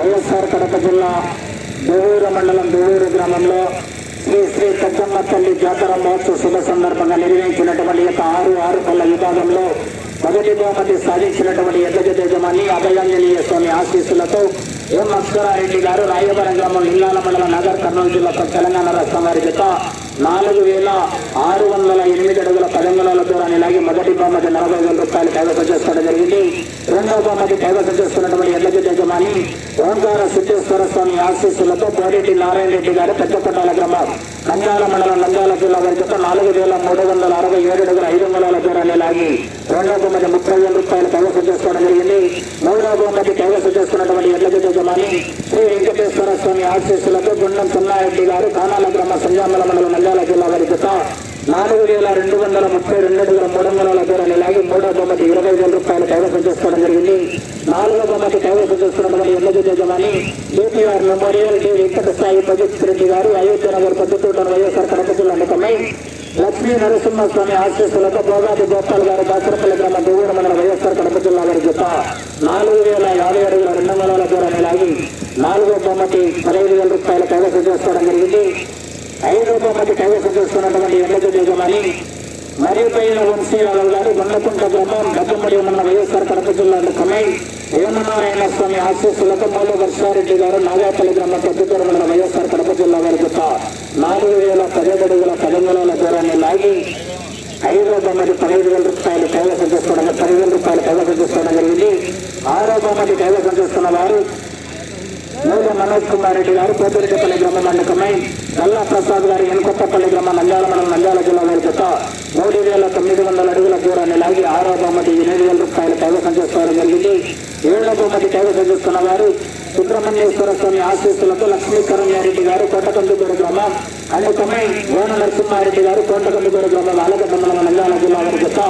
వైఎస్ఆర్ కడప జిల్లా దువ్వూరు మండలం దువ్వూరు గ్రామంలో శ్రీ శ్రీ పెద్దమ్మ తల్లి జాతర మహోత్సవ శుభ సందర్భంగా నిర్వహించినటువంటి యొక్క ఆరు ఆరు పళ్ళ విభాగంలో మొదటి బహుమతి సాధించినటువంటి ఎద్దజ యజమాని అభయాంజనేయ స్వామి ఆశీస్సులతో ఎం అక్షరారెడ్డి గారు రాయవరం గ్రామం ఇల్లాల మండలం నగర్ కర్నూలు జిల్లా తెలంగాణ రాష్ట్రం వారి జత నాలుగు వేల ఆరు వందల ఎనిమిది అడుగుల పదంగుల దూరాన్ని లాగి మొదటి బహుమతి నలభై వేల రూపాయలు కైవసం జరిగింది. రెండవ మంది కైవసం చేస్తున్నటువంటి ఎల్లజ యజమాని ఓంకార సిద్ధేశ్వర స్వామి ఆశీస్సులతో కోడేటి నారాయణ రెడ్డి గారు పెద్దపట్టాల గ్రామం. నంద్యాల మండలం నంద్యాల జిల్లా వారి జత నాలుగు వేల మూడు వందల అరవై ఏడు అడుగుల ఐదు వందల దూరాన్ని లాగి రెండవ బహుమతి ముప్పై వేల రూపాయలు కైవసం చేసుకోవడం జరిగింది. మూడవ బహుమతి కైవసం చేసుకున్నటువంటి ఎల్లజ యజమాని శ్రీ వెంకటేశ్వర స్వామి ఆశీస్సులతో గుండం సున్నారెడ్డి గారు కానాల గ్రామ సంజామల మండలం నంద్యాల జిల్లా వారి జత నాలుగు వేల రెండు వందల ముప్పై రెండు అడుగుల మూడు వందల దూరాన్ని లాగి మూడో బొమ్మకి ఇరవై వేల రూపాయలు కైవసం చేసుకోవడం జరిగింది నాలుగో బొమ్మకి కైవసం చేసుకున్నటువంటి ఎల్లజ యజమాని DPR memorial D Venkata Sai Prajith Reddy గారు అయోధ్య నగర్ పద్ధతితో వైఎస్ఆర్ కడప జిల్లా నికమై లక్ష్మీ నరసింహస్వామి ఆశీస్సులతో భోగాది గోపాల్ గారు దాసరపల్లి గ్రామ దేవుడు మండలం వైఎస్ఆర్ కడప జిల్లా వారి జత నాలుగు వేల యాభై అడుగుల రెండు వందల దూరాన్ని లాగి నాలుగో బొమ్మకి పదహైదు వేల రూపాయలు కైవసం చేసుకోవడం జరిగింది. ఐదు బొమ్మకి కైవసం చేస్తున్నటువంటి ఎల్లజ యజమాని మరియపైన వంశీరావు గారు గుండకుంట గ్రామం గద్దమ్మడి ఉన్న వైఎస్ఆర్ కడప జిల్లా కమై హేమనారాయణ స్వామి ఆశీస్సులతో మూల వర్షారెడ్డి గారు నాగాపల్లి గ్రామం పెద్దతూరు ఉన్న వైఎస్ఆర్ కడప జిల్లా వారి జత నాలుగు వేల పదిహేడు అడుగుల పదమూల దూరాన్ని లాగి ఐదో బొమ్మది పదిహేడు వేల రూపాయలు కైవసం చేసుకోవడం పదివేల రూపాయలు కైవసం చేసుకోవడం జరిగింది ఆరో బొమ్మది కైవసం చేసుకున్న వారు మూల మనోజ్ కుమార్ రెడ్డి గారు పోతిరెడ్డిపల్లి గ్రామం మండకమై నల్లా ప్రసాద్ గారు ఎనకొత్తపల్లి గ్రామం నంద్యాల మనం నంద్యాల జిల్లా వారి చేత మూడు వేల తొమ్మిది వందల అడుగుల దూరాన్ని లాగి ఆరో బహుమతి ఎనిమిది వేల రూపాయలు కైవసం చేసుకోవడం జరిగింది. ఏడో బహుమతి కైవసం చేసుకున్న వారు సుబ్రహ్మణ్యేశ్వర స్వామి ఆశీస్సులతో లక్ష్మీకరణ్యారెడ్డి గారు కోటకందుగూడ గ్రామం అందుకమై గోన నరసింహారెడ్డి గారు కోటకందుగూడ గ్రామం ఆలగడ్డ మండలం నంద్యాల జిల్లా వారి చేత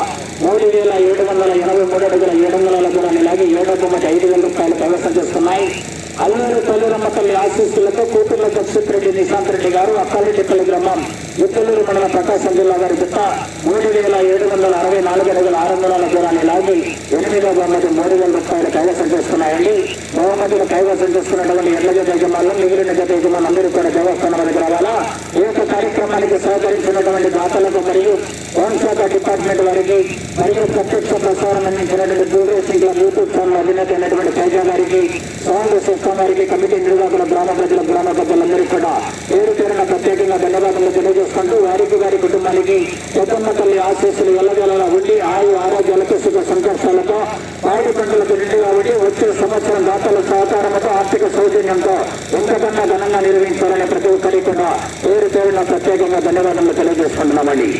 మూడు వేల ఏడు వందల ఎనభై మూడు అడుగుల ఏడు వందల దూరాన్ని లాగి ఏడో బొమ్మది ఐదు వేల రూపాయలు కైవసం చేస్తున్నాయి అల్లూరు తల్లిరమ్మ తల్లి ఆశీస్సులతో కూతుర్ల దక్షిత్ రెడ్డి నిశాంత్ రెడ్డి గారు అక్కారెడ్డిపల్లి గ్రామం ఉత్తలూరు మండల ప్రకాశం జిల్లా గారి చెత్త మూడు వేల ఏడు వందల అరవై నాలుగు అడుగుల ఆరు వందల దూరాన్ని లాగి ఎనిమిదో బహుమతి మూడు వేల రూపాయలు కైవసం చేస్తున్నాయండి. బహుమతులు కైవసం చేసుకున్నటువంటి ఎడ్ల జత యజమానులు మిగిలిన జత యజమానులు అందరూ కూడా దేవస్థానం వరకు రావాలా? ఈ యొక్క కార్యక్రమానికి సహకరించినటువంటి దాతలకు మరియు హోంశాఖ డిపార్ట్మెంట్ వారికి మరియు ప్రత్యక్ష ప్రసారం అందించినటువంటి దూరదర్శన్ యూట్యూబ్ ఛానల్ అధినేత అయినటువంటి తేజ గారికి సౌండ్ సిస్టమ్ కమిటీ నిర్వాహకుల గ్రామ ప్రజల గ్రామ పెద్దలందరికీ కూడా పేరు పేరున ప్రత్యేకంగా ధన్యవాదాలు తెలియజేసుకుంటూ వారికి వారి కుటుంబానికి పెద్దమ్మ తల్లి ఆశీస్సులు ఎల్లగలలా ఉండి ఆయు ఆరోగ్యాలతో సుఖ సంతోషాలతో పాడి పంటలకు నిండుగా ఉండి వచ్చే సంవత్సరం దాతల సహకారంతో ఆర్థిక సౌజన్యంతో ఇంతకన్నా ఘనంగా నిర్వహించాలని ప్రతి ఒక్కరికి కూడా పేరు పేరున ప్రత్యేకంగా ధన్యవాదాలు తెలియజేసుకుంటున్నామండి.